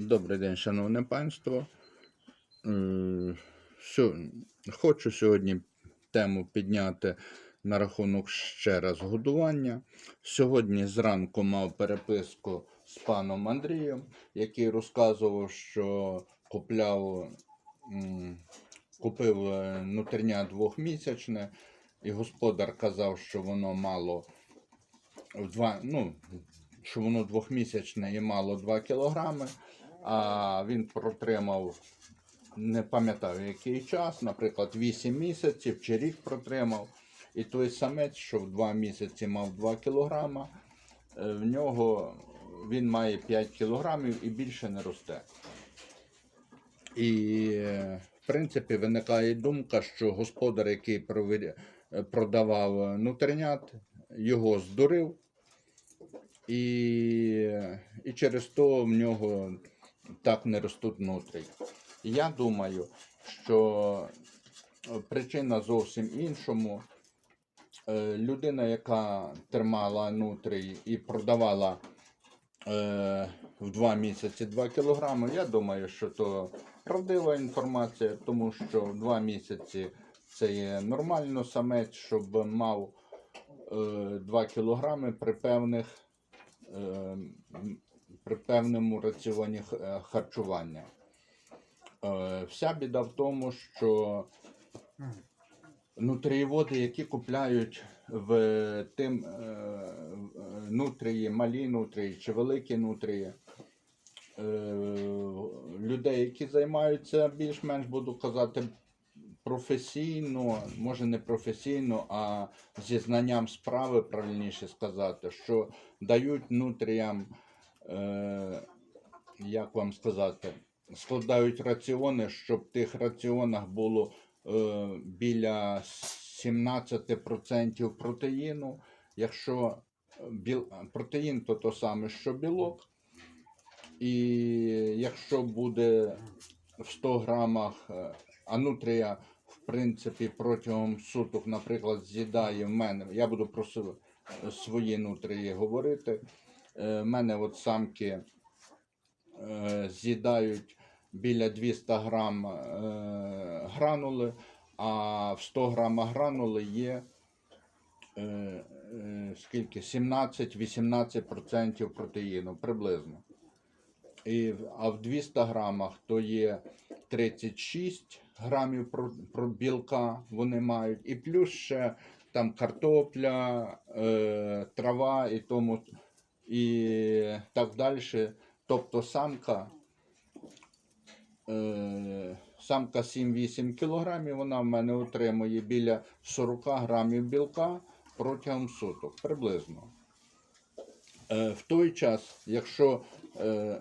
Добрий день, шановне панство. Е, Хочу сьогодні тему підняти на рахунок ще раз годування. Сьогодні зранку мав переписку з паном Андрієм, який розказував, що купляв, купив е, нутрення двохмісячне, і господар казав, що воно мало в два, ну, що воно двохмісячне і мало 2 кілограми, а він протримав, не пам'ятаю який час, наприклад, 8 місяців чи рік протримав. І той самець, що в 2 місяці мав 2 кілограма, е, в нього він має 5 кілограмів і більше не росте. І, в принципі, виникає думка, що господар, який продавав нутринят, його здурив, і, і через то в нього так не ростуть нутрі. Я думаю, що е, причина зовсім іншому. Е, Людина, яка тримала нутрій і продавала е, в 2 місяці 2 кілограми, я думаю, що то правдива інформація, тому що в 2 місяці це є нормально самець, щоб мав е, 2 кілограми при певних е, при певному раціоні е, харчування. Е, Вся біда в тому, що нутрієводи, які купляють в тим е, нутрії, малі нутрії чи великі нутрії, людей, які займаються більш-менш, буду казати, професійно, може не професійно, а зі знанням справи, правильніше сказати, що дають нутріям, е, як вам сказати, складають раціони, щоб в тих раціонах було е, біля 17% протеїну. Якщо біл... протеїн, то то саме, що білок. І якщо буде в 100 грамах е, а нутрія, в принципі, протягом суток, наприклад, з'їдає в мене, я буду про свої нутрії говорити. Е, мене от самки е, з'їдають біля 200 грам е, гранули, а в 100 грамах гранули є скільки? 17-18% протеїну приблизно. І, а в 200 грамах то є 36 грамів про білка вони мають, і плюс ще там картопля, е, трава і тому і так далі. Тобто самка, е, самка 7-8 кілограмів, вона в мене отримує біля 40 грамів білка протягом суток, приблизно. Е, в той час, якщо е,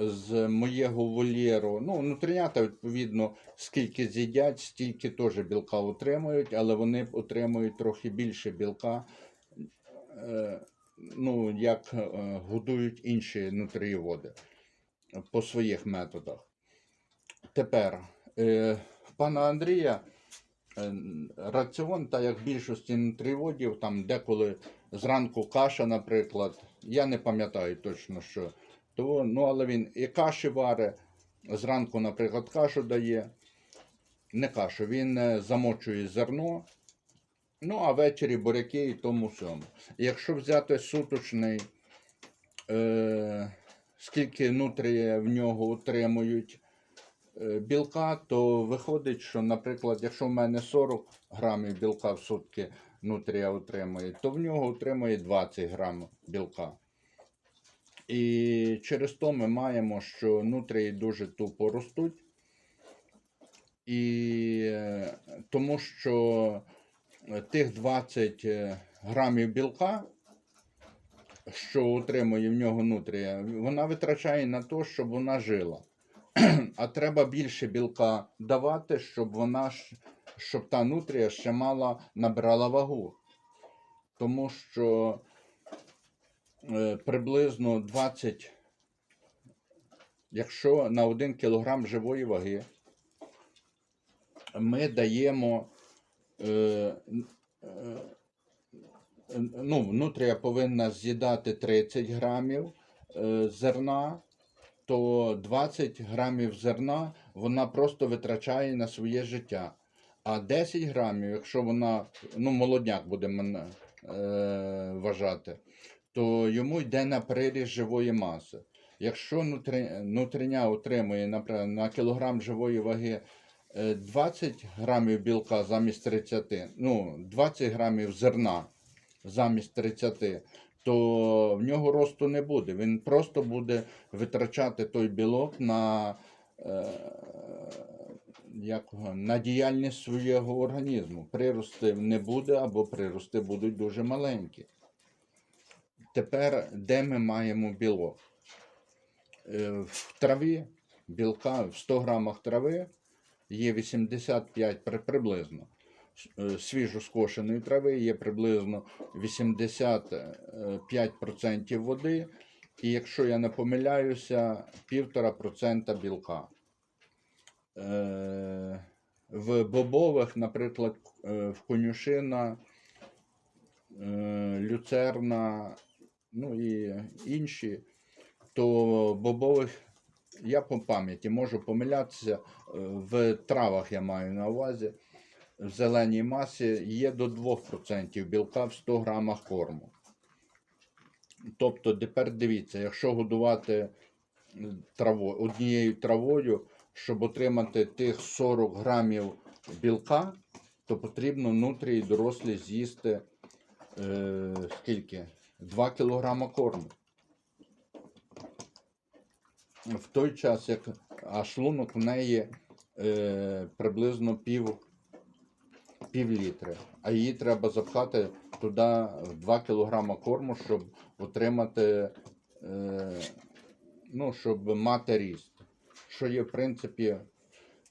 з моєго вольєру, ну, нутринята, відповідно, скільки з'їдять, стільки теж білка отримують, але вони отримують трохи більше білка, е, ну, як е, годують інші нутрієводи по своїх методах. Тепер, е, пана Андрія е, раціон, та як більшості нутрієводів, там деколи зранку каша, наприклад, я не пам'ятаю точно, що. То, ну, але він і каші варе, зранку, наприклад, кашу дає. Не кашу, він замочує зерно, ну а ввечері буряки і тому всьому. Якщо взяти суточний, е, скільки нутрії в нього отримують е, білка, то виходить, що, наприклад, якщо в мене 40 грамів білка в сутки нутрія отримує, то в нього отримує 20 грамів білка. І через то ми маємо, що нутрії дуже тупо ростуть. І е, тому що тих 20 е, грамів білка, що отримує в нього нутрія, вона витрачає на те, щоб вона жила. А треба більше білка давати, щоб вона щоб та нутрія ще мала набирала вагу. Тому що е, приблизно 20, якщо на 1 кг живої ваги ми даємо ну, нутрія повинна з'їдати 30 грамів е, зерна, то 20 грамів зерна вона просто витрачає на своє життя. А 10 грамів, якщо вона, ну, молодняк буде мене е, вважати, то йому йде на приріст живої маси. Якщо нутриня отримує наприклад, на кілограм живої ваги е, 20 грамів білка замість 30, ну, 20 грамів зерна замість 30, то в нього росту не буде. Він просто буде витрачати той білок на, е, як, на діяльність свого організму. Прирости не буде або прирости будуть дуже маленькі. Тепер де ми маємо білок? Е, В траві білка в 100 грамах трави є 85 при- приблизно. Е, Свіжо скошеної трави є приблизно 85% води, і якщо я не помиляюся, 1,5% білка. Е, В бобових, наприклад, е, в конюшина, люцерна, ну і інші, то бобових, я по пам'яті можу помилятися, е, в травах я маю на увазі, в зеленій масі є до 2% білка в 100 грамах корму. Тобто, тепер дивіться, якщо годувати траво, однією травою, щоб отримати тих 40 грамів білка, то потрібно внутрі і дорослі з'їсти е, скільки? 2 кілограма корму. В той час, як а шлунок в неї е, приблизно пів, пів літри, а її треба запхати туди в 2 кілограма корму, щоб отримати, е, ну, щоб мати ріст. Що є, в принципі,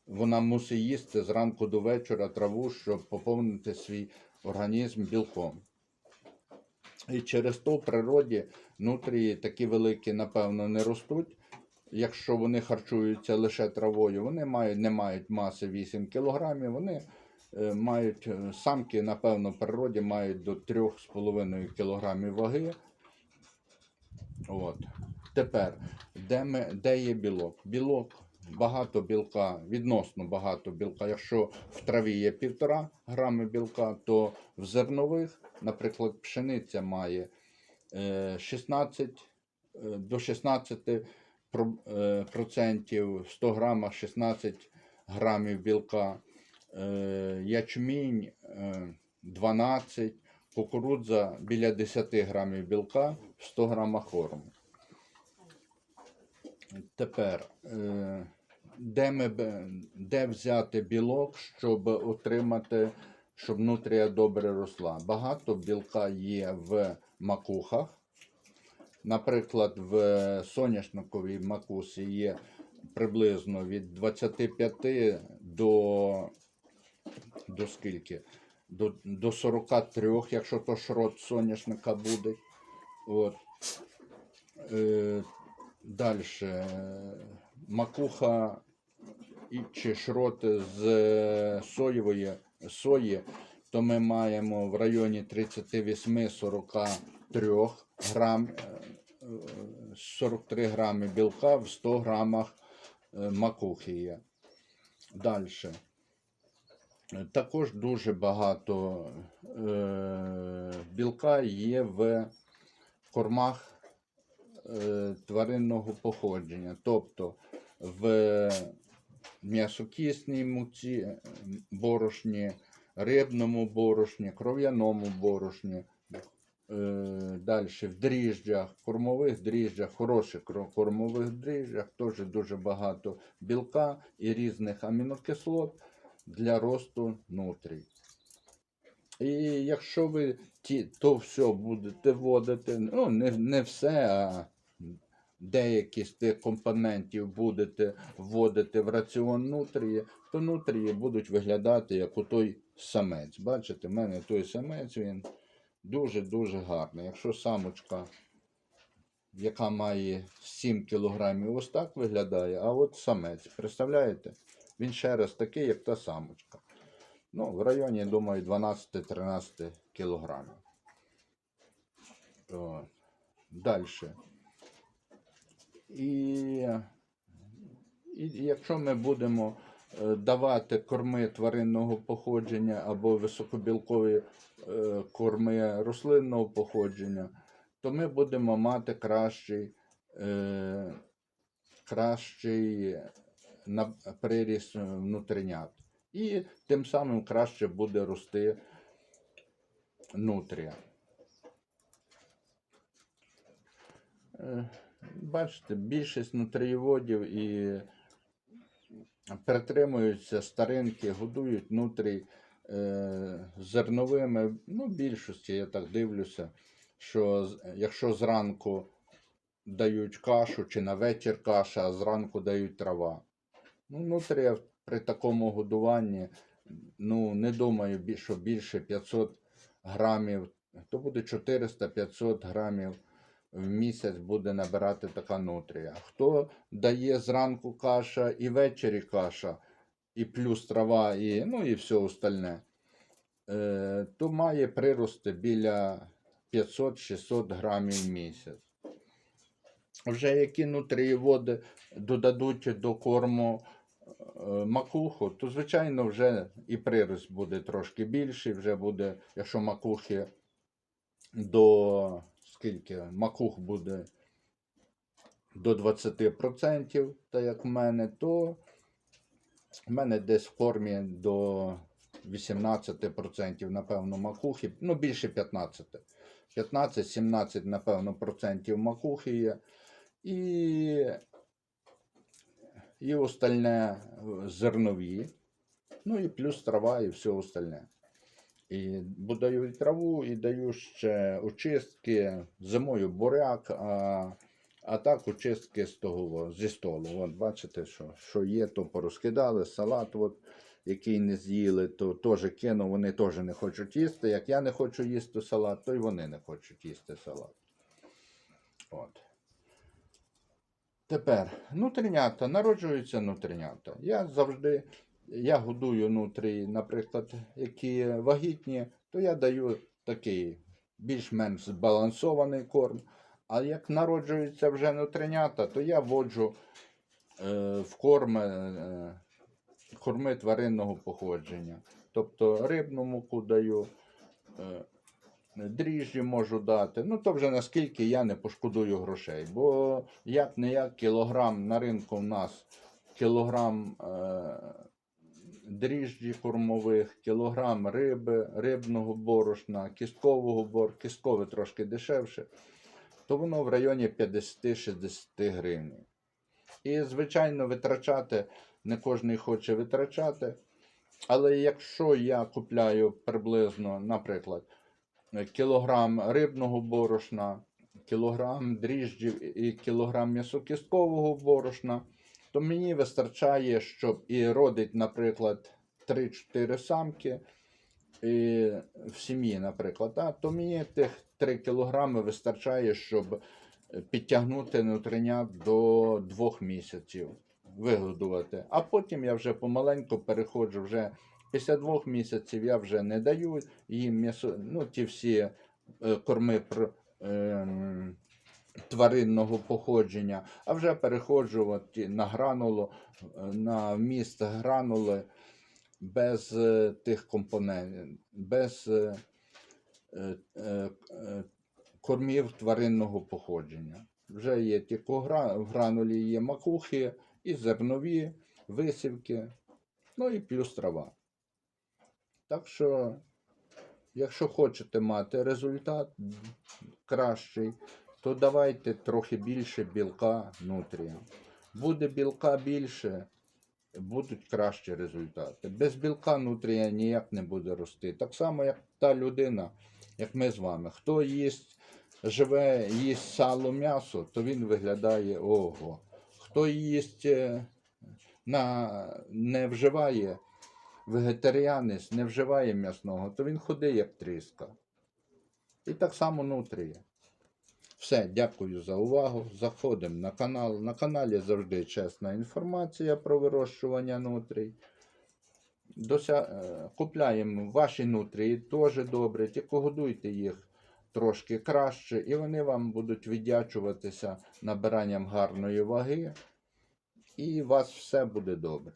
вона мусить їсти зранку до вечора траву, щоб поповнити свій організм білком. І через то в природі нутрії такі великі, напевно, не ростуть. Якщо вони харчуються лише травою, вони мають, не мають маси 8 кг, вони е, мають е, самки, напевно, в природі мають до 3,5 кг ваги. От. Тепер, де, ми, де є білок? Білок, багато білка, відносно багато білка. Якщо в траві є 1,5 грами білка, то в зернових, наприклад, пшениця має е, 16 е, до 16 про- е, процентів, 100 грамах 16 грамів білка, е, ячмінь е, 12, кукурудза біля 10 грамів білка 100 грамах корму. Тепер, е, де, ми, де взяти білок, щоб отримати, щоб нутрія добре росла? Багато білка є в макухах. Наприклад, в соняшниковій макусі є приблизно від 25 до, до скільки? До, до 43, якщо то шрот соняшника буде. От. Е, Далі. Макуха і чи шрот з соєвої сої, то ми маємо в районі 38-43 грам, е, е, 43 грами білка в 100 грамах е, макухи є. Далі. Також дуже багато е, білка є в кормах е, тваринного походження, тобто в м'ясокісній муці, борошні, рибному борошні, кров'яному борошні, далі в дріжджах, кормових дріжджах, хороших кормових дріжджах, теж дуже багато білка і різних амінокислот для росту нутрій. І якщо ви ті, то все будете вводити, ну не, не все, а деякі з тих компонентів будете вводити в раціон нутрії, то нутрії будуть виглядати як у той самець. Бачите, в мене той самець він дуже-дуже гарний. Якщо самочка, яка має 7 кілограмів, ось так виглядає, а от самець, представляєте? Він ще раз такий, як та самочка. Ну, в районі, думаю, 12-13 кілограмів. Далі. І, і якщо ми будемо давати корми тваринного походження або високобілкові е, корми рослинного походження, то ми будемо мати кращий, е, кращий приріст е, внутрінят. І тим самим краще буде рости нутрія. Е, Бачите, більшість нутрієводів і притримуються старинки, годують нутрій е, зерновими. Ну, більшості, я так дивлюся, що якщо зранку дають кашу чи на вечір каша, а зранку дають трава. Ну, нутрія при такому годуванні, ну, не думаю, що більше 500 грамів, то буде 400-500 грамів в місяць буде набирати така нутрія. Хто дає зранку каша і ввечері каша, і плюс трава, і, ну, і все остальне, е, то має прирости біля 500-600 грамів в місяць. Вже які нутрієводи додадуть до корму е, макуху, то звичайно вже і прирост буде трошки більший, вже буде, якщо макухи до скільки макух буде до 20%, так як в мене, то в мене десь в кормі до 18%, напевно, макухи, ну більше 15%. 15-17, напевно, процентів макухи є. І, і остальне е, зернові. Ну і плюс трава, і все остальне. І даю і траву, і даю ще очистки. Зимою буряк, а, а так очистки з того, зі столу. От бачите, що, що є, то порозкидали, салат, от, який не з'їли, то теж кинув, вони теж не хочуть їсти. Як я не хочу їсти салат, то й вони не хочуть їсти салат. От. Тепер нутринята, народжуються нутринята. Я завжди, я годую нутрії, наприклад, які вагітні, то я даю такий більш-менш збалансований корм. А як народжуються вже нутринята, то я вводжу е, в корм е, корми тваринного походження. Тобто рибну муку даю, е, дріжджі можу дати. Ну, то вже наскільки я не пошкодую грошей. Бо як не як кілограм на ринку в нас кілограм е, дріжджі кормових, кілограм риби, рибного борошна, кісткового бор, кісткове трошки дешевше, то воно в районі 50-60 гривень. І, звичайно, витрачати не кожен хоче витрачати. Але якщо я купляю приблизно, наприклад, кілограм рибного борошна, кілограм дріжджів і кілограм м'ясокісткового борошна, то мені вистачає, щоб і родить, наприклад, 3-4 самки і в сім'ї, наприклад, а, то мені тих 3 кілограми вистачає, щоб підтягнути нутринят до 2 місяців, вигодувати. А потім я вже помаленьку переходжу вже після двох місяців я вже не даю їм м'ясо, ну, ті всі е, корми ем, тваринного походження, а вже переходжу от ті на гранулу, е, на вміст гранули без е, тих компонентів, без е, кормів тваринного походження. Вже є тільки в гранулі є макухи і зернові, висівки, ну і плюс трава. Так що, якщо хочете мати результат кращий, то давайте трохи більше білка нутрія. Буде білка більше, будуть кращі результати. Без білка нутрія ніяк не буде рости. Так само, як та людина, як ми з вами. Хто їсть, живе, їсть сало м'ясо, то він виглядає ого. Хто їсть, е, на, не вживає вегетаріанець не вживає м'ясного, то він ходить як тріска. І так само нутріє. Все, дякую за увагу. Заходимо на канал. На каналі завжди чесна інформація про вирощування нутрій. Дося... е, Купляємо ваші нутрії теж добре, тільки годуйте їх трошки краще, і вони вам будуть віддячуватися набиранням гарної ваги, і у вас все буде добре.